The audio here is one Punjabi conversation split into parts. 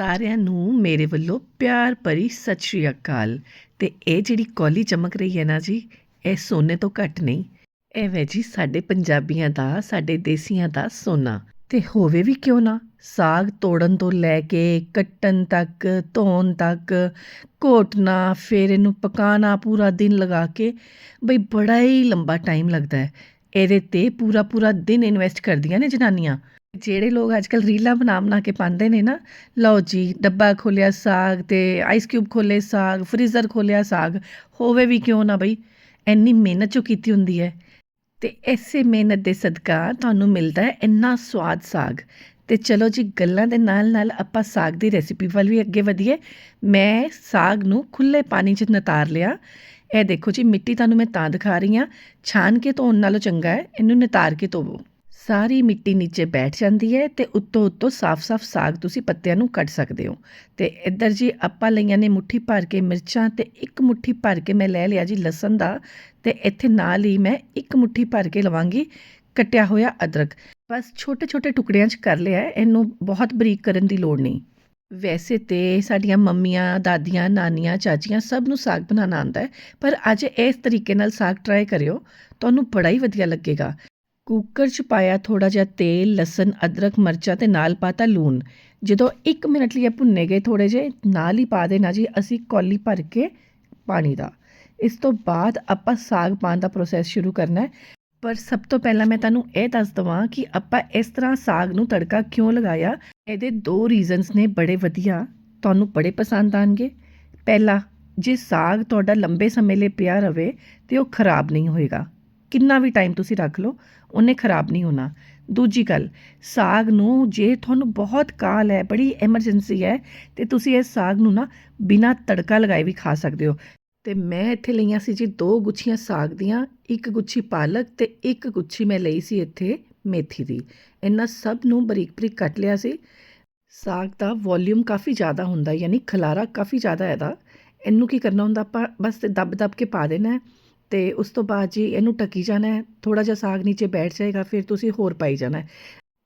ਸਾਰਿਆਂ ਨੂੰ ਮੇਰੇ ਵੱਲੋਂ ਪਿਆਰ ਭਰੀ ਸਤਿ ਸ਼੍ਰੀ ਅਕਾਲ। ਤੇ ਇਹ ਜਿਹੜੀ ਕੌਲੀ ਚਮਕ ਰਹੀ ਹੈ ਨਾ ਜੀ, ਇਹ ਸੋਨੇ ਤੋਂ ਘੱਟ ਨਹੀਂ। ਇਹ ਵੈ ਜੀ ਸਾਡੇ ਪੰਜਾਬੀਆਂ ਦਾ, ਸਾਡੇ ਦੇਸੀਆਂ ਦਾ ਸੋਨਾ। ਤੇ ਹੋਵੇ ਵੀ ਕਿਉਂ ਨਾ, ਸਾਗ ਤੋੜਨ ਤੋਂ ਲੈ ਕੇ ਕੱਟਣ ਤੱਕ, ਧੋਣ ਤੱਕ, ਘੋਟਣਾ, ਫਿਰ ਇਹਨੂੰ ਪਕਾਣਾ, ਪੂਰਾ ਦਿਨ ਲਗਾ ਕੇ, ਬਈ ਬੜਾ ਹੀ ਲੰਬਾ ਟਾਈਮ ਲੱਗਦਾ ਹੈ। ਇਹਦੇ ਤੇ ਪੂਰਾ ਪੂਰਾ ਦਿਨ ਇਨਵੈਸਟ ਕਰਦੀਆਂ ਨੇ ਜਨਾਨੀਆਂ। ਜਿਹੜੇ ਲੋਕ ਅੱਜਕੱਲ ਰੀਲਾਂ ਬਣਾ ਬਣਾ ਕੇ ਪਾਉਂਦੇ ਨੇ ਨਾ, ਲਓ ਜੀ, ਡੱਬਾ ਖੋਲਿਆ ਸਾਗ ਤੇ ਆਈਸ ਕਿਊਬ ਖੋਲੇ ਸਾਗ ਫਰੀਜ਼ਰ ਖੋਲਿਆ ਸਾਗ, ਹੋਵੇ ਵੀ ਕਿਉਂ ਨਾ ਬਈ, ਇੰਨੀ ਮਿਹਨਤ ਜੋ ਕੀਤੀ ਹੁੰਦੀ ਹੈ। ਤੇ ਐਸੇ ਮਿਹਨਤ ਦੇ ਸਦਕਾ ਤੁਹਾਨੂੰ ਮਿਲਦਾ ਹੈ ਇੰਨਾ ਸਵਾਦ ਸਾਗ। ਤੇ ਚਲੋ ਜੀ, ਗੱਲਾਂ ਦੇ ਨਾਲ ਨਾਲ ਆਪਾਂ ਸਾਗ ਦੀ ਰੈਸਿਪੀ ਵੱਲ ਵੀ ਅੱਗੇ ਵਧੀਏ। ਮੈਂ ਸਾਗ ਨੂੰ ਖੁੱਲੇ ਪਾਣੀ 'ਚ ਨਤਾਰ ਲਿਆ। ਇਹ ਦੇਖੋ ਜੀ, ਮਿੱਟੀ ਤੁਹਾਨੂੰ ਮੈਂ ਤਾਂ ਦਿਖਾ ਰਹੀ ਹਾਂ। ਛਾਨ ਕੇ ਧੋਣ ਨਾਲੋਂ ਚੰਗਾ ਹੈ, ਇਹਨੂੰ ਨਿਤਾਰ ਕੇ ਧੋਵੋ। ਸਾਰੀ ਮਿੱਟੀ ਨੀਚੇ ਬੈਠ ਜਾਂਦੀ ਹੈ ਤੇ ਉੱਤੋਂ ਉੱਤੋਂ ਸਾਫ਼-ਸਾਫ਼ ਸਾਗ ਤੁਸੀਂ ਪੱਤਿਆਂ ਨੂੰ ਕੱਢ ਸਕਦੇ ਹੋ। ਤੇ ਇੱਧਰ ਜੀ ਆਪਾਂ ਲਈਆਂ ਨੇ ਮੁੱਠੀ ਭਰ ਕੇ ਮਿਰਚਾਂ ਤੇ ਇੱਕ ਮੁੱਠੀ ਭਰ ਕੇ ਮੈਂ ਲੈ ਲਿਆ ਜੀ ਲਸਣ ਦਾ। ਤੇ ਇੱਥੇ ਨਾਲ ਹੀ ਮੈਂ ਇੱਕ ਮੁੱਠੀ ਭਰ ਕੇ ਲਵਾਂਗੀ ਕੱਟਿਆ ਹੋਇਆ ਅਦਰਕ। ਬਸ ਛੋਟੇ-ਛੋਟੇ ਟੁਕੜਿਆਂ 'ਚ ਕਰ ਲਿਆ ਇਹਨੂੰ ਬਹੁਤ ਬਰੀਕ ਕਰਨ ਦੀ ਲੋੜ ਨਹੀਂ। ਵੈਸੇ ਤਾਂ ਸਾਡੀਆਂ ਮੰਮੀਆਂ, ਦਾਦੀਆਂ, ਨਾਨੀਆਂ, ਚਾਚੀਆਂ ਸਭ ਨੂੰ ਸਾਗ ਬਣਾਉਣਾ ਆਉਂਦਾ ਪਰ ਅੱਜ ਇਸ ਤਰੀਕੇ ਨਾਲ ਸਾਗ ਟਰਾਈ ਕਰਿਓ, ਤੁਹਾਨੂੰ ਬੜਾ ਹੀ ਵਧੀਆ ਲੱਗੇਗਾ। ਕੁੱਕਰ 'ਚ ਪਾਇਆ ਥੋੜ੍ਹਾ ਜਿਹਾ ਤੇਲ, ਲਸਣ, ਅਦਰਕ, ਮਿਰਚਾਂ ਅਤੇ ਨਾਲ ਪਾਤਾ ਲੂਣ। ਜਦੋਂ 1 ਮਿੰਟ ਲਈ ਭੁੰਨੇ ਗਏ ਥੋੜ੍ਹੇ ਜਿਹੇ, ਨਾਲ ਹੀ ਪਾ ਦੇਣਾ ਜੀ ਅਸੀਂ ਕੌਲੀ ਭਰ ਕੇ ਪਾਣੀ ਦਾ। ਇਸ ਤੋਂ ਬਾਅਦ ਆਪਾਂ ਸਾਗ ਪਾਉਣ ਦਾ ਪ੍ਰੋਸੈਸ ਸ਼ੁਰੂ ਕਰਨਾ ਹੈ। ਪਰ ਸਭ ਤੋਂ ਪਹਿਲਾਂ ਮੈਂ ਤੁਹਾਨੂੰ ਇਹ ਦੱਸ ਦਵਾਂ ਕਿ ਆਪਾਂ ਇਸ ਤਰ੍ਹਾਂ ਸਾਗ ਨੂੰ ਤੜਕਾ ਕਿਉਂ ਲਗਾਇਆ? ਇਹਦੇ ਦੋ ਰੀਜ਼ਨਸ ਨੇ ਬੜੇ ਵਧੀਆ, ਤੁਹਾਨੂੰ ਬੜੇ ਪਸੰਦ ਆਣਗੇ। ਪਹਿਲਾ, ਜੇ ਸਾਗ ਤੁਹਾਡਾ ਲੰਬੇ ਸਮੇਂ ਲਈ ਪਿਆ ਰਵੇ ਤੇ ਉਹ ਖਰਾਬ ਨਹੀਂ ਹੋਏਗਾ। ਕਿੰਨਾ ਵੀ ਟਾਈਮ ਤੁਸੀਂ ਰੱਖ ਲਓ, ਉਹਨੇ ਖਰਾਬ ਨਹੀਂ ਹੋਣਾ। ਦੂਜੀ ਗੱਲ, ਸਾਗ ਨੂੰ ਜੇ ਤੁਹਾਨੂੰ ਬਹੁਤ ਕਾਲ ਹੈ, ਬੜੀ ਐਮਰਜੈਂਸੀ ਹੈ, ਤੇ ਤੁਸੀਂ ਇਸ ਸਾਗ ਨੂੰ ਨਾ ਬਿਨਾ ਤੜਕਾ ਲਗਾਏ ਵੀ ਖਾ ਸਕਦੇ ਹੋ। ਤੇ ਮੈਂ ਇੱਥੇ ਲਈਆਂ ਸੀ ਜੀ ਦੋ ਗੁੱਛੀਆਂ ਸਾਗ ਦੀਆਂ, ਇੱਕ ਗੁੱਛੀ ਪਾਲਕ ਤੇ ਇੱਕ ਗੁੱਛੀ ਮੈਂ ਲਈ ਸੀ ਇੱਥੇ ਮੇਥੀ ਦੀ। ਇਹਨਾਂ ਸਭ ਨੂੰ ਬਰੀਕ ਬਰੀਕ ਕੱਟ ਲਿਆ ਸੀ। ਸਾਗ ਦਾ ਵੋਲਿਊਮ ਕਾਫੀ ਜ਼ਿਆਦਾ ਹੁੰਦਾ, ਯਾਨੀ ਖਲਾਰਾ ਕਾਫੀ ਜ਼ਿਆਦਾ ਹੈ ਇਹਦਾ। ਇਹਨੂੰ ਕੀ ਕਰਨਾ ਹੁੰਦਾ, ਆਪਾਂ ਬਸ ਦੱਬ ਦੱਬ ਕੇ ਪਾ ਦੇਣਾ ਹੈ ਤੇ ਉਸ ਤੋਂ ਬਾਅਦ ਜੀ ਇਹਨੂੰ ਟੱਕੀ ਜਾਣਾ ਹੈ। ਥੋੜਾ ਜਿਹਾ ਸਾਗ ਨੀਚੇ ਬੈਠ ਜਾਏਗਾ, ਫਿਰ ਤੁਸੀਂ ਹੋਰ ਪਾਈ ਜਾਣਾ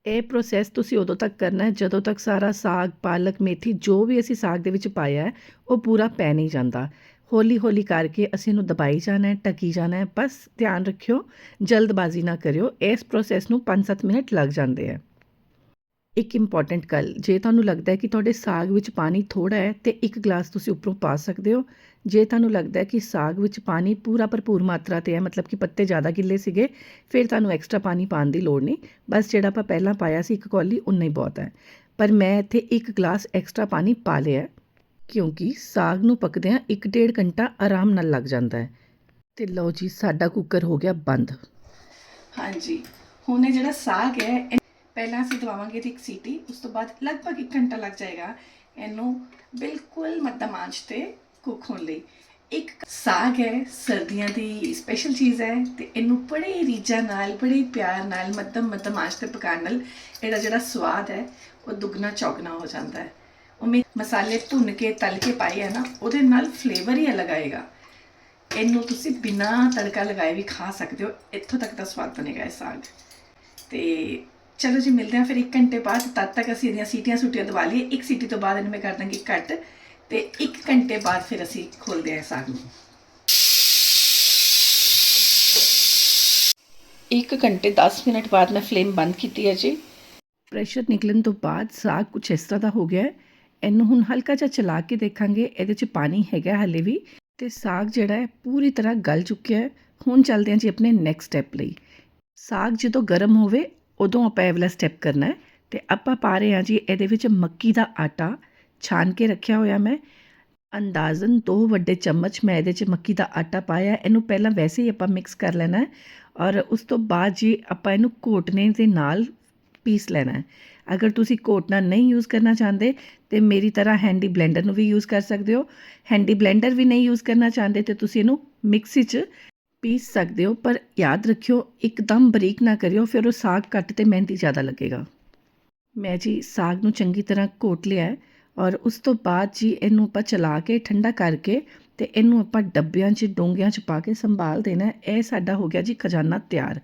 ਇਹ ਪ੍ਰੋਸੈਸ ਤੁਸੀਂ ਉਦੋਂ ਤੱਕ ਕਰਨਾ ਹੈ, ਜਦੋਂ ਤੱਕ ਸਾਰਾ ਸਾਗ, ਪਾਲਕ, ਮੇਥੀ ਜੋ ਵੀ ਅਸੀਂ ਸਾਗ ਦੇ ਵਿੱਚ ਪਾਇਆ ਹੈ, ਉਹ ਪੂਰਾ ਪੈ ਨਹੀਂ ਜਾਂਦਾ। ਹੌਲੀ ਹੌਲੀ ਕਰਕੇ ਅਸੀਂ ਇਹਨੂੰ ਦਬਾਈ ਜਾਣਾ ਹੈ ਟੱਕੀ ਜਾਣਾ ਹੈ। ਬਸ ਧਿਆਨ ਰੱਖਿਓ, ਜਲਦਬਾਜ਼ੀ ਨਾ ਕਰਿਓ। ਇਸ ਪ੍ਰੋਸੈਸ ਨੂੰ 5-7 ਮਿੰਟ ਲੱਗ ਜਾਂਦੇ ਆ। ਇੱਕ ਇੰਪੋਰਟੈਂਟ ਗੱਲ, ਜੇ ਤੁਹਾਨੂੰ ਲੱਗਦਾ ਹੈ ਕਿ ਤੁਹਾਡੇ ਸਾਗ ਵਿੱਚ ਪਾਣੀ ਥੋੜਾ ਹੈ, ਤੇ ਇੱਕ ਗਲਾਸ ਤੁਸੀਂ ਉੱਪਰੋਂ ਪਾ ਸਕਦੇ ਹੋ। ਜੇ ਤੁਹਾਨੂੰ ਲੱਗਦਾ ਹੈ ਕਿ ਸਾਗ ਵਿੱਚ ਪਾਣੀ ਪੂਰਾ ਭਰਪੂਰ ਮਾਤਰਾ ਤੇ ਹੈ, ਮਤਲਬ ਕਿ ਪੱਤੇ ਜ਼ਿਆਦਾ ਗਿੱਲੇ ਸੀਗੇ, ਫਿਰ ਤੁਹਾਨੂੰ ਐਕਸਟਰਾ ਪਾਣੀ ਪਾਉਣ ਦੀ ਲੋੜ ਨਹੀਂ। ਬਸ ਜਿਹੜਾ ਆਪਾਂ ਪਹਿਲਾਂ ਪਾਇਆ ਸੀ ਇੱਕ ਕੌਲੀ ਉਨਾ ਹੀ ਬਹੁਤ ਹੈ। ਪਰ ਮੈਂ ਇੱਥੇ ਇੱਕ ਗਲਾਸ ਐਕਸਟਰਾ ਪਾਣੀ ਪਾ ਲਿਆ ਕਿਉਂਕਿ ਸਾਗ ਨੂੰ ਪੱਕਦਿਆਂ 1.5 ਘੰਟਾ ਆਰਾਮ ਨਾਲ ਲੱਗ ਜਾਂਦਾ ਹੈ। ਤੇ ਲਓ ਜੀ, ਸਾਡਾ ਕੁੱਕਰ ਹੋ ਗਿਆ ਬੰਦ। ਹਾਂਜੀ, ਹੁਣ ਇਹ ਜਿਹੜਾ ਸਾਗ ਹੈ, ਇਹ- ਪਹਿਲਾਂ ਅਸੀਂ ਦਵਾਵਾਂਗੇ ਇਹਦੀ ਇੱਕ ਸੀਟੀ, ਉਸ ਤੋਂ ਬਾਅਦ ਲਗਭਗ 1 ਘੰਟਾ ਲੱਗ ਜਾਏਗਾ ਇਹਨੂੰ ਬਿਲਕੁਲ ਮੱਧਮ ਆਂਚ ਤੇ ਕੁੱਕ ਹੋਣ ਲਈ। ਇੱਕ ਸਾਗ ਹੈ, ਸਰਦੀਆਂ ਦੀ ਸਪੈਸ਼ਲ ਚੀਜ਼ ਹੈ ਤੇ ਇਹਨੂੰ ਬੜੇ ਰੀਝਾਂ ਨਾਲ, ਬੜੇ ਪਿਆਰ ਨਾਲ ਮੱਧਮ ਮੱਧਮ ਆਂਚ ਤੇ ਪਕਾਉਣ ਨਾਲ ਇਹਦਾ ਜਿਹੜਾ ਸਵਾਦ ਹੈ, ਉਹ ਦੁੱਗਣਾ ਚੌਗਣਾ ਹੋ ਜਾਂਦਾ ਹੈ। ਉਹ ਮੇ ਮਸਾਲੇ ਭੁੰਨ ਕੇ ਤਲ ਕੇ ਪਾਏ ਹੈ ਨਾ ਉਹਦੇ ਨਾਲ ਫਲੇਵਰ ਹੀ ਅਲੱਗ ਆਏਗਾ। ਇਹਨੂੰ ਤੁਸੀਂ ਬਿਨਾ ਤੜਕਾ ਲਗਾਏ ਵੀ ਖਾ ਸਕਦੇ ਹੋ। ਇੱਥੋਂ ਤੱਕ ਦਾ ਸਵਾਦ ਬਣੇਗਾ ਇਹ ਸਾਗ। ਤੇ ਚਲੋ ਜੀ ਮਿਲਦੇ ਹਾਂ ਫਿਰ 1 ਘੰਟੇ ਬਾਅਦ। ਤਦ ਤੱਕ ਅਸੀਂ ਇਹਦੀਆਂ ਸੀਟੀਆਂ ਸੂਟੀਆਂ ਦਵਾ ਲਈਏ। ਇੱਕ ਸੀਟੀ ਤੋਂ ਬਾਅਦ ਇਹਨੂੰ ਮੈਂ ਕਰ ਦਾਂਗੀ ਕੱਟ। ਤੇ 1 ਘੰਟੇ ਬਾਅਦ ਫਿਰ ਅਸੀਂ ਖੋਲਦੇ ਹਾਂ ਸਾਗ ਨੂੰ। 1 ਘੰਟੇ 10 ਮਿੰਟ ਬਾਅਦ ਮੈਂ ਫਲੇਮ ਬੰਦ ਕੀਤੀ ਹੈ ਜੀ। ਪ੍ਰੈਸ਼ਰ ਨਿਕਲਣ ਤੋਂ ਬਾਅਦ ਸਾਗ ਕੁਛ ਇਸ ਤਰ੍ਹਾਂ ਦਾ ਹੋ ਗਿਆ ਹੈ ਇਹਨੂੰ ਹੁਣ ਹਲਕਾ ਜਿਹਾ ਚਲਾ ਕੇ ਦੇਖਾਂਗੇ, ਇਹਦੇ 'ਚ ਪਾਣੀ ਹੈਗਾ ਹਲੇ ਵੀ ਤੇ ਸਾਗ ਜਿਹੜਾ ਹੈ ਪੂਰੀ ਤਰ੍ਹਾਂ ਗਲ ਚੁੱਕਿਆ ਹੈ। ਹੁਣ ਚੱਲਦੇ ਹਾਂ ਜੀ ਆਪਣੇ ਨੈਕਸਟ ਸਟੈਪ ਲਈ। ਸਾਗ ਜਦੋਂ ਗਰਮ ਹੋਵੇ, ਉਦੋਂ ਆਪਾਂ ਇਹ ਵਾਲਾ ਸਟੈਪ ਕਰਨਾ ਹੈ ਤੇ ਆਪਾਂ ਪਾ ਰਹੇ ਹਾਂ ਜੀ ਇਹਦੇ ਵਿੱਚ ਮੱਕੀ ਦਾ ਆਟਾ, ਛਾਨ ਕੇ ਰੱਖਿਆ ਹੋਇਆ ਮੈਂ। ਅੰਦਾਜ਼ਨ 2 ਵੱਡੇ ਚਮਚ ਮੈਂ ਇਹਦੇ 'ਚ ਮੱਕੀ ਦਾ ਆਟਾ ਪਾਇਆ ਇਹਨੂੰ ਪਹਿਲਾਂ ਵੈਸੇ ਹੀ ਆਪਾਂ ਮਿਕਸ ਕਰ ਲੈਣਾ ਔਰ ਉਸ ਤੋਂ ਬਾਅਦ ਜੀ ਆਪਾਂ ਇਹਨੂੰ ਘੋਟਨੇ ਦੇ ਨਾਲ ਪੀਸ ਲੈਣਾ ਅਗਰ ਤੁਸੀਂ ਘੋਟਣਾ ਨਹੀਂ ਯੂਜ਼ ਕਰਨਾ ਚਾਹੁੰਦੇ, ਤੇ ਮੇਰੀ ਤਰ੍ਹਾਂ ਹੈਂਡੀ ਬਲੈਂਡਰ ਨੂੰ ਵੀ ਯੂਜ਼ ਕਰ ਸਕਦੇ ਹੋ। ਹੈਂਡੀ ਬਲੈਂਡਰ ਵੀ ਨਹੀਂ ਯੂਜ਼ ਕਰਨਾ ਚਾਹੁੰਦੇ, ਤੇ ਤੁਸੀਂ ਇਹਨੂੰ ਮਿਕਸੀ 'ਚ ਪੀਸ ਸਕਦੇ ਹੋ। ਪਰ ਯਾਦ ਰੱਖਿਓ, ਇੱਕਦਮ ਬਰੀਕ ਨਾ ਕਰਿਓ, ਫਿਰ ਉਹ ਸਾਗ ਕੱਟ ਤੇ ਮਹਿੰਦੀ ਜ਼ਿਆਦਾ ਲੱਗੇਗਾ। ਮੈਂ ਜੀ ਸਾਗ ਨੂੰ ਚੰਗੀ ਤਰ੍ਹਾਂ ਘੋਟ ਲਿਆ ਹੈ ਔਰ ਉਸ ਤੋਂ ਬਾਅਦ ਜੀ ਇਹਨੂੰ ਆਪਾਂ ਚਲਾ ਕੇ, ਠੰਡਾ ਕਰਕੇ ਤੇ ਇਹਨੂੰ ਆਪਾਂ ਡੱਬਿਆਂ 'ਚ, ਡੋਂਗਿਆਂ 'ਚ ਪਾ ਕੇ ਸੰਭਾਲ ਦੇਣਾ ਇਹ ਸਾਡਾ ਹੋ ਗਿਆ ਜੀ ਖਜ਼ਾਨਾ ਤਿਆਰ।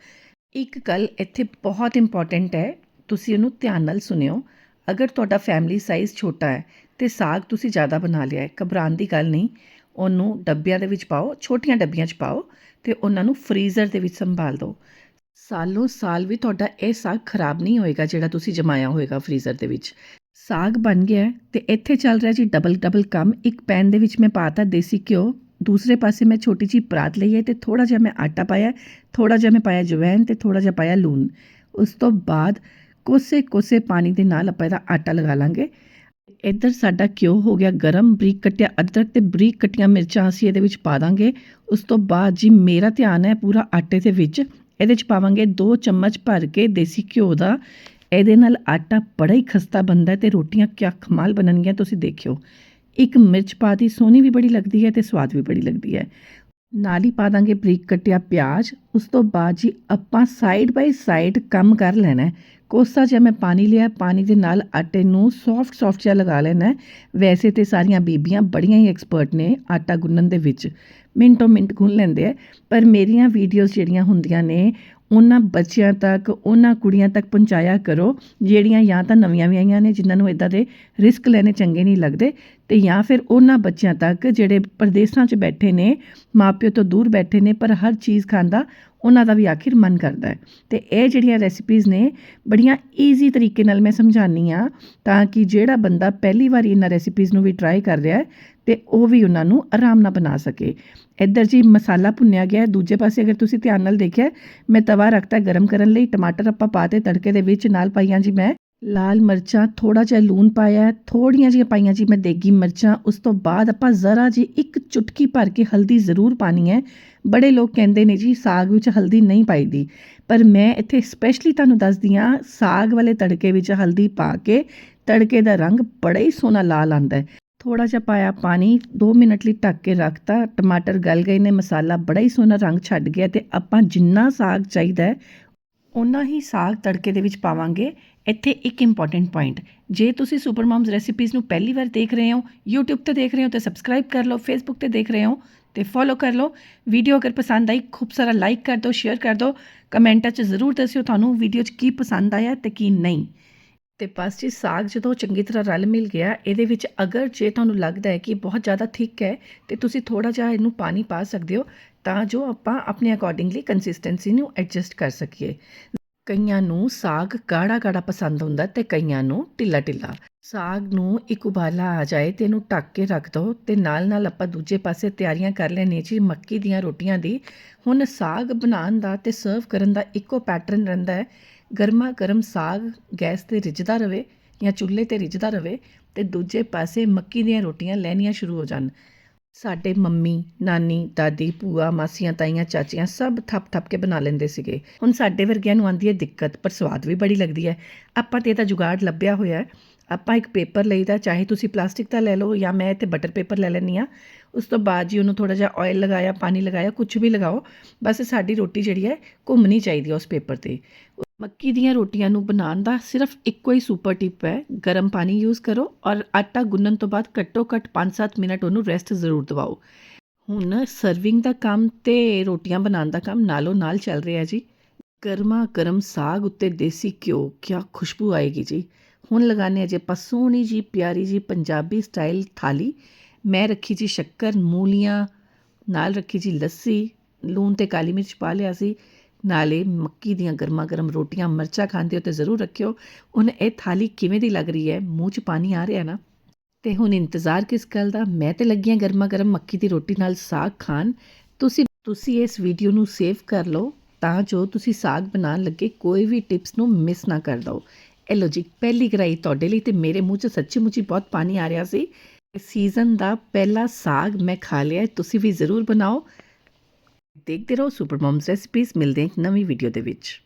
ਇੱਕ ਗੱਲ ਇੱਥੇ ਬਹੁਤ ਇੰਪੋਰਟੈਂਟ ਹੈ। ਤੁਸੀਂ ਉਹਨੂੰ ਧਿਆਨ ਨਾਲ ਸੁਣਿਓ। ਅਗਰ ਤੁਹਾਡਾ ਫੈਮਿਲੀ ਸਾਈਜ਼ ਛੋਟਾ ਹੈ ਤੇ ਸਾਗ ਤੁਸੀਂ ਜ਼ਿਆਦਾ ਬਣਾ ਲਿਆ ਹੈ, ਘਬਰਾਉਣ ਦੀ ਗੱਲ ਨਹੀਂ। ਉਹਨੂੰ ਡੱਬਿਆਂ ਦੇ ਵਿੱਚ ਪਾਓ, ਛੋਟੀਆਂ ਡੱਬੀਆਂ 'ਚ ਪਾਓ ਤੇ ਉਹਨਾਂ ਨੂੰ ਫਰੀਜ਼ਰ ਦੇ ਵਿੱਚ ਸੰਭਾਲ ਦਿਓ। ਸਾਲੋਂ ਸਾਲ ਵੀ ਤੁਹਾਡਾ ਇਹ ਸਾਗ ਖਰਾਬ ਨਹੀਂ ਹੋਏਗਾ ਜਿਹੜਾ ਤੁਸੀਂ ਜਮਾਇਆ ਹੋਏਗਾ ਫਰੀਜ਼ਰ ਦੇ ਵਿੱਚ। ਸਾਗ ਬਣ ਗਿਆ ਹੈ ਤੇ ਇੱਥੇ ਚੱਲ ਰਿਹਾ ਜੀ ਡਬਲ ਡਬਲ ਕੰਮ। ਇੱਕ ਪੈਨ ਦੇ ਵਿੱਚ ਮੈਂ ਪਾਤਾ ਦੇਸੀ ਘਿਓ, ਦੂਸਰੇ ਪਾਸੇ ਮੈਂ ਛੋਟੀ ਜਿਹੀ ਪਰਾਤ ਲਈ ਹੈ ਤੇ ਥੋੜਾ ਜਿਹਾ ਮੈਂ ਆਟਾ ਪਾਇਆ ਥੋੜਾ ਜਿਹਾ ਮੈਂ ਪਾਇਆ ਜਵੈਨ ਤੇ ਥੋੜਾ ਜਿਹਾ ਪਾਇਆ ਲੂਣ। ਉਸ ਤੋਂ ਬਾਅਦ ਕੋਸੇ ਕੋਸੇ ਪਾਣੀ ਦੇ ਨਾਲ ਆਪਾਂ ਇਹਦਾ ਆਟਾ ਲਗਾ ਲਾਂਗੇ। ਇੱਧਰ ਸਾਡਾ ਘਿਓ ਹੋ ਗਿਆ ਗਰਮ, ਬਰੀਕ ਕੱਟਿਆ ਅਦਰਕ ਤੇ ਬਰੀਕ ਕੱਟੀਆਂ ਮਿਰਚਾਂ ਅਸੀਂ ਇਹਦੇ ਵਿੱਚ ਪਾ ਦਾਂਗੇ। ਉਸ ਤੋਂ ਬਾਅਦ ਜੀ ਮੇਰਾ ਧਿਆਨ ਹੈ ਪੂਰਾ ਆਟੇ ਦੇ ਵਿੱਚ, ਇਹਦੇ ਚ ਪਾਵਾਂਗੇ 2 ਚਮਚ ਭਰ ਕੇ ਦੇਸੀ ਘਿਓ ਦਾ। ਇਹਦੇ ਨਾਲ ਆਟਾ ਬੜਾ ਹੀ ਖਸਤਾ ਬਣਦਾ ਹੈ ਤੇ ਰੋਟੀਆਂ ਕਿਆ ਖਮਾਲ ਬਣਨਗੀਆਂ, ਤੁਸੀਂ ਦੇਖਿਓ। ਇੱਕ ਮਿਰਚ ਪਾ ਦੀ ਸੋਹਣੀ ਵੀ ਬੜੀ ਲੱਗਦੀ ਹੈ ਤੇ ਸਵਾਦ ਵੀ ਬੜੀ ਲੱਗਦੀ ਹੈ। ਨਾਲ ਹੀ ਪਾ ਦਾਂਗੇ ਬਰੀਕ ਕੱਟਿਆ ਪਿਆਜ਼, ਉਸ ਤੋਂ ਬਾਅਦ ਜੀ ਆਪਾਂ ਸਾਈਡ ਬਾਈ ਸਾਈਡ ਕੰਮ ਕਰ ਲੈਣਾ ਕੋਸਾ ਜਿਹਾ ਮੈਂ ਪਾਣੀ ਲਿਆ, ਪਾਣੀ ਦੇ ਨਾਲ ਆਟੇ ਨੂੰ ਸੌਫਟ ਸੌਫਟ ਜਿਹਾ ਲਗਾ ਲੈਣਾ ਵੈਸੇ ਤੇ ਸਾਰੀਆਂ ਬੀਬੀਆਂ ਬੜੀਆਂ ਹੀ ਐਕਸਪਰਟ ਨੇ ਆਟਾ ਗੁੰਨਣ ਦੇ ਵਿੱਚ, ਮਿੰਟੋ ਮਿੰਟ ਗੁੰਨ ਲੈਂਦੇ ਆ ਪਰ ਮੇਰੀਆਂ ਵੀਡੀਓਜ਼ ਜਿਹੜੀਆਂ ਹੁੰਦੀਆਂ ਨੇ ਉਹਨਾਂ ਬੱਚਿਆਂ ਤੱਕ, ਉਹਨਾਂ ਕੁੜੀਆਂ ਤੱਕ ਪਹੁੰਚਾਇਆ ਕਰੋ, ਜਿਹੜੀਆਂ ਜਾਂ ਤਾਂ ਨਵੀਆਂ ਵਿਆਹੀਆਂ ਨੇ, ਜਿਨ੍ਹਾਂ ਨੂੰ ਇੱਦਾਂ ਦੇ ਰਿਸਕ ਲੈਣੇ ਚੰਗੇ ਨਹੀਂ ਲੱਗਦੇ, ਤੇ ਜਾਂ ਫਿਰ ਉਹਨਾਂ ਬੱਚਿਆਂ ਤੱਕ ਜਿਹੜੇ ਪ੍ਰਦੇਸਾਂ 'ਚ ਬੈਠੇ ਨੇ, ਮਾਪਿਓ ਤੋਂ ਦੂਰ ਬੈਠੇ ਨੇ, ਪਰ ਹਰ ਚੀਜ਼ ਖਾਂਦਾ ਉਹਨਾਂ ਦਾ ਵੀ ਆਖਿਰ ਮਨ ਕਰਦਾ ਹੈ। ਤੇ ਇਹ ਜਿਹੜੀਆਂ ਰੈਸਿਪੀਜ਼ ਨੇ, ਬੜੀਆਂ ਈਜ਼ੀ ਤਰੀਕੇ ਨਾਲ ਮੈਂ ਸਮਝਾਉਂਦੀ ਆ ਤਾਂ ਕਿ ਜਿਹੜਾ ਬੰਦਾ ਪਹਿਲੀ ਵਾਰੀ ਇਹਨਾਂ ਰੈਸਿਪੀਜ਼ ਨੂੰ ਵੀ ਟਰਾਈ ਕਰ ਰਿਹਾ ਹੈ ਅਤੇ ਉਹ ਵੀ ਉਹਨਾਂ ਨੂੰ ਆਰਾਮ ਨਾਲ ਬਣਾ ਸਕੇ। ਇੱਧਰ ਜੀ ਮਸਾਲਾ ਭੁੰਨਿਆ ਗਿਆ ਦੂਜੇ ਪਾਸੇ ਅਗਰ ਤੁਸੀਂ ਧਿਆਨ ਨਾਲ ਦੇਖਿਆ, ਮੈਂ ਤਵਾ ਰੱਖਤਾ ਗਰਮ ਕਰਨ ਲਈ। ਟਮਾਟਰ ਆਪਾਂ ਪਾਤੇ ਤੜਕੇ ਦੇ ਵਿੱਚ ਨਾਲ ਪਾਈਆਂ ਜੀ ਮੈਂ ਲਾਲ ਮਿਰਚਾਂ ਥੋੜਾ ਜਿਹਾ ਲੂਣ ਪਾਇਆ ਥੋੜੀਆਂ ਜਿਹੀਆਂ ਪਾਈਆਂ ਜੀ ਮੈਂ ਦੇਗੀ ਮਿਰਚਾਂ। ਉਸ ਤੋਂ ਬਾਅਦ ਆਪਾਂ ਜ਼ਰਾ ਜੀ ਇੱਕ ਚੁਟਕੀ ਭਰ ਕੇ ਹਲਦੀ ਜ਼ਰੂਰ ਪਾਣੀ ਹੈ। ਬੜੇ ਲੋਕ ਕਹਿੰਦੇ ਨੇ ਜੀ, ਸਾਗ ਵਿੱਚ ਹਲਦੀ ਨਹੀਂ ਪਾਈਦੀ। ਪਰ ਮੈਂ ਇੱਥੇ ਸਪੈਸ਼ਲੀ ਤੁਹਾਨੂੰ ਦੱਸਦੀ ਹਾਂ, ਸਾਗ ਵਾਲੇ ਤੜਕੇ ਵਿੱਚ ਹਲਦੀ ਪਾ ਕੇ ਤੜਕੇ ਦਾ ਰੰਗ ਬੜਾ ਹੀ ਸੋਹਣਾ ਲਾਲ ਆਂਦਾ ਹੈ। ਥੋੜ੍ਹਾ ਜਿਹਾ ਪਾਇਆ ਪਾਣੀ, ਦੋ ਮਿੰਟ ਲਈ ਢੱਕ ਕੇ ਰੱਖਤਾ। ਟਮਾਟਰ ਗਲ ਗਏ ਨੇ, ਮਸਾਲਾ ਬੜਾ ਹੀ ਸੋਹਣਾ ਰੰਗ ਛੱਡ ਗਿਆ ਅਤੇ ਆਪਾਂ ਜਿੰਨਾ ਸਾਗ ਚਾਹੀਦਾ ਉਨਾ ਹੀ ਸਾਗ ਤੜਕੇ ਦੇ ਵਿੱਚ ਪਾਵਾਂਗੇ। ਇੱਥੇ ਇੱਕ ਇੰਪੋਰਟੈਂਟ ਪੁਆਇੰਟ ਜੇ ਤੁਸੀਂ ਸੁਪਰ ਮਮਸ ਰੈਸਿਪੀਜ਼ ਨੂੰ ਪਹਿਲੀ ਵਾਰ ਦੇਖ ਰਹੇ ਹੋ, YouTube ਤੇ ਦੇਖ ਰਹੇ ਹੋ ਤੇ ਸਬਸਕ੍ਰਾਈਬ ਕਰ ਲਓ, Facebook ਤੇ ਦੇਖ ਰਹੇ ਹੋ ਤੇ ਫੋਲੋ ਕਰ ਲਓ। ਵੀਡੀਓ ਅਗਰ ਪਸੰਦ ਆਈ, ਖੂਬ ਸਾਰਾ ਲਾਈਕ ਕਰ ਦਿਓ ਸ਼ੇਅਰ ਕਰ ਦਿਓ। ਕਮੈਂਟਾਂ 'ਚ ਜ਼ਰੂਰ ਦੱਸਿਓ ਤੁਹਾਨੂੰ ਵੀਡੀਓ 'ਚ ਕੀ ਪਸੰਦ ਆਇਆ ਤੇ ਕੀ ਨਹੀਂ। ਤੇ ਬਸ ਜੀ, ਸਾਗ ਜਦੋਂ ਚੰਗੀ ਤਰ੍ਹਾਂ ਰਲ ਮਿਲ ਗਿਆ, ਇਹਦੇ ਵਿੱਚ ਅਗਰ ਜੇ ਤੁਹਾਨੂੰ ਲੱਗਦਾ ਹੈ ਕਿ ਬਹੁਤ ਜ਼ਿਆਦਾ ਥਿੱਕ ਹੈ ਤੇ ਤੁਸੀਂ ਥੋੜਾ ਜਿਹਾ ਇਹਨੂੰ ਪਾਣੀ ਪਾ ਸਕਦੇ ਹੋ, ਤਾਂ ਜੋ ਆਪਾਂ ਆਪਣੇ ਅਕੋਰਡਿੰਗਲੀ ਕੰਸਿਸਟੈਂਸੀ ਨੂੰ ਐਡਜਸਟ ਕਰ ਸਕੀਏ। ਕਈਆਂ ਨੂੰ ਸਾਗ ਗਾੜਾ ਗਾੜਾ ਪਸੰਦ ਹੁੰਦਾ ਤੇ ਕਈਆਂ ਨੂੰ ਢਿੱਲਾ ਢਿੱਲਾ। ਸਾਗ ਨੂੰ ਇੱਕ ਉਬਾਲਾ ਆ ਜਾਏ ਤੇ ਇਹਨੂੰ ਢੱਕ ਕੇ ਰੱਖ ਦਿਓ ਤੇ ਨਾਲ ਨਾਲ ਆਪਾਂ ਦੂਜੇ ਪਾਸੇ ਤਿਆਰੀਆਂ ਕਰ ਲੈਣੀਆਂ ਜੀ, ਮੱਕੀ ਦੀਆਂ ਰੋਟੀਆਂ ਦੀ। ਹੁਣ ਸਾਗ ਬਣਾਉਣ ਦਾ ਤੇ ਸਰਵ ਕਰਨ ਦਾ ਇੱਕੋ ਪੈਟਰਨ ਰਹਿੰਦਾ ਹੈ ਗਰਮਾ ਗਰਮ ਸਾਗ ਗੈਸ ਤੇ ਰਿੱਝਦਾ ਰਹੇ ਜਾਂ ਚੁੱਲ੍ਹੇ ਤੇ ਰਿੱਝਦਾ ਰਹੇ ਅਤੇ ਦੂਜੇ ਪਾਸੇ ਮੱਕੀ ਦੀਆਂ ਰੋਟੀਆਂ ਲੈਣੀਆਂ ਸ਼ੁਰੂ ਹੋ ਜਾਣ। ਸਾਡੇ ਮੰਮੀ, ਨਾਨੀ, ਦਾਦੀ, ਭੂਆ, ਮਾਸੀਆਂ, ਤਾਈਆਂ, ਚਾਚੀਆਂ ਸਭ ਥੱਪ ਥੱਪ ਕੇ ਬਣਾ ਲੈਂਦੇ ਸੀਗੇ। ਹੁਣ ਸਾਡੇ ਵਰਗਿਆਂ ਨੂੰ ਆਉਂਦੀ ਹੈ ਦਿੱਕਤ, ਪਰ ਸਵਾਦ ਵੀ ਬੜੀ ਲੱਗਦੀ ਹੈ। ਆਪਾਂ ਤੇ ਇਹਦਾ ਜੁਗਾੜ ਲੱਭਿਆ ਹੋਇਆ ਆਪਾਂ ਇੱਕ ਪੇਪਰ ਲਈਦਾ ਚਾਹੇ ਤੁਸੀਂ ਪਲਾਸਟਿਕ ਦਾ ਲੈ ਲਓ ਜਾਂ ਮੈਂ ਇੱਥੇ ਬਟਰ ਪੇਪਰ ਲੈ ਲੈਂਦੀ ਆ ਉਸ ਤੋਂ ਬਾਅਦ ਜੀ ਉਹਨੂੰ ਥੋੜਾ ਜਿਹਾ ਆਇਲ ਲਗਾਇਆ, ਪਾਣੀ ਲਗਾਇਆ ਕੁਝ ਵੀ ਲਗਾਓ, ਬਸ ਸਾਡੀ ਰੋਟੀ ਜਿਹੜੀ ਹੈ ਘੁੰਮਣੀ ਚਾਹੀਦੀ ਹੈ ਉਸ ਪੇਪਰ ਤੇ। ਮੱਕੀ ਦੀਆਂ ਰੋਟੀਆਂ ਨੂੰ ਬਣਾਉਣ ਦਾ ਸਿਰਫ ਇੱਕੋ ਹੀ ਸੁਪਰ ਟਿਪ ਹੈ, ਗਰਮ ਪਾਣੀ ਯੂਜ਼ ਕਰੋ ਔਰ ਆਟਾ ਗੁੰਨਣ ਤੋਂ ਬਾਅਦ ਘੱਟੋ ਘੱਟ 5-7 ਮਿੰਟ ਉਹਨੂੰ ਰੈਸਟ ਜ਼ਰੂਰ ਦਿਵਾਓ। ਹੁਣ ਸਰਵਿੰਗ ਦਾ ਕੰਮ ਤੇ ਰੋਟੀਆਂ ਬਣਾਉਣ ਦਾ ਕੰਮ ਨਾਲੋਂ ਨਾਲ ਚੱਲ ਰਿਹਾ ਜੀ। ਗਰਮਾ ਗਰਮ ਸਾਗ ਉੱਤੇ ਦੇਸੀ ਘਿਓ, ਕਿਆ ਖੁਸ਼ਬੂ ਆਏਗੀ ਜੀ। ਹੁਣ ਲਗਾਣੇ ਅਜੇ ਆਪਾਂ ਸੋਹਣੀ ਜੀ, ਪਿਆਰੀ ਜੀ, ਪੰਜਾਬੀ ਸਟਾਈਲ ਥਾਲੀ। ਮੈਂ ਰੱਖੀ ਜੀ ਸ਼ੱਕਰ, ਮੂਲੀਆਂ, ਨਾਲ ਰੱਖੀ ਜੀ ਲੱਸੀ, ਲੂਣ ਤੇ ਕਾਲੀ ਮਿਰਚ ਪਾ ਲਿਆ ਸੀ। ਨਾਲੇ ਮੱਕੀ ਦੀਆਂ ਗਰਮਾ ਗਰਮ ਰੋਟੀਆਂ, ਮਿਰਚਾਂ ਖਾਂਦੇ ਹੋ ਤੇ ਜ਼ਰੂਰ ਰੱਖਿਓ। ਹੁਣ ਇਹ ਥਾਲੀ ਕਿਵੇਂ ਦੀ ਲੱਗ ਰਹੀ ਹੈ? ਮੂੰਹ 'ਚ ਪਾਣੀ ਆ ਰਿਹਾ ਨਾ। ਤੇ ਹੁਣ ਇੰਤਜ਼ਾਰ ਕਿਸ ਗੱਲ ਦਾ? ਮੈਂ ਤੇ ਲੱਗੀਆਂ ਗਰਮਾ ਗਰਮ ਮੱਕੀ ਦੀ ਰੋਟੀ ਨਾਲ ਸਾਗ ਖਾਣ। ਤੁਸੀਂ ਤੁਸੀਂ ਇਸ ਵੀਡੀਓ ਨੂੰ ਸੇਵ ਕਰ ਲਓ, ਤਾਂ ਜੋ ਤੁਸੀਂ ਸਾਗ ਬਣਾਉਣ ਲੱਗੇ ਕੋਈ ਵੀ ਟਿਪਸ ਨੂੰ ਮਿਸ ਨਾ ਕਰ ਦਿਓ ਇਹ ਲੋ ਜੀ, ਪਹਿਲੀ ਗਰਾਈ ਤੁਹਾਡੇ ਲਈ ਤੇ ਮੇਰੇ ਮੂੰਹ 'ਚ ਸੱਚੀ ਮੁੱਚੀ ਬਹੁਤ ਪਾਣੀ ਆ ਰਿਹਾ ਸੀ। ਸੀਜ਼ਨ ਦਾ ਪਹਿਲਾ ਸਾਗ ਮੈਂ ਖਾ ਲਿਆ, ਤੁਸੀਂ ਵੀ ਜ਼ਰੂਰ ਬਣਾਓ। ਦੇਖਦੇ ਰਹੋ ਸੁਪਰ ਮਮਸ ਰੈਸਿਪੀਜ਼ ਮਿਲਦੇ ਇੱਕ ਨਵੀਂ ਵੀਡੀਓ ਦੇ ਵਿੱਚ।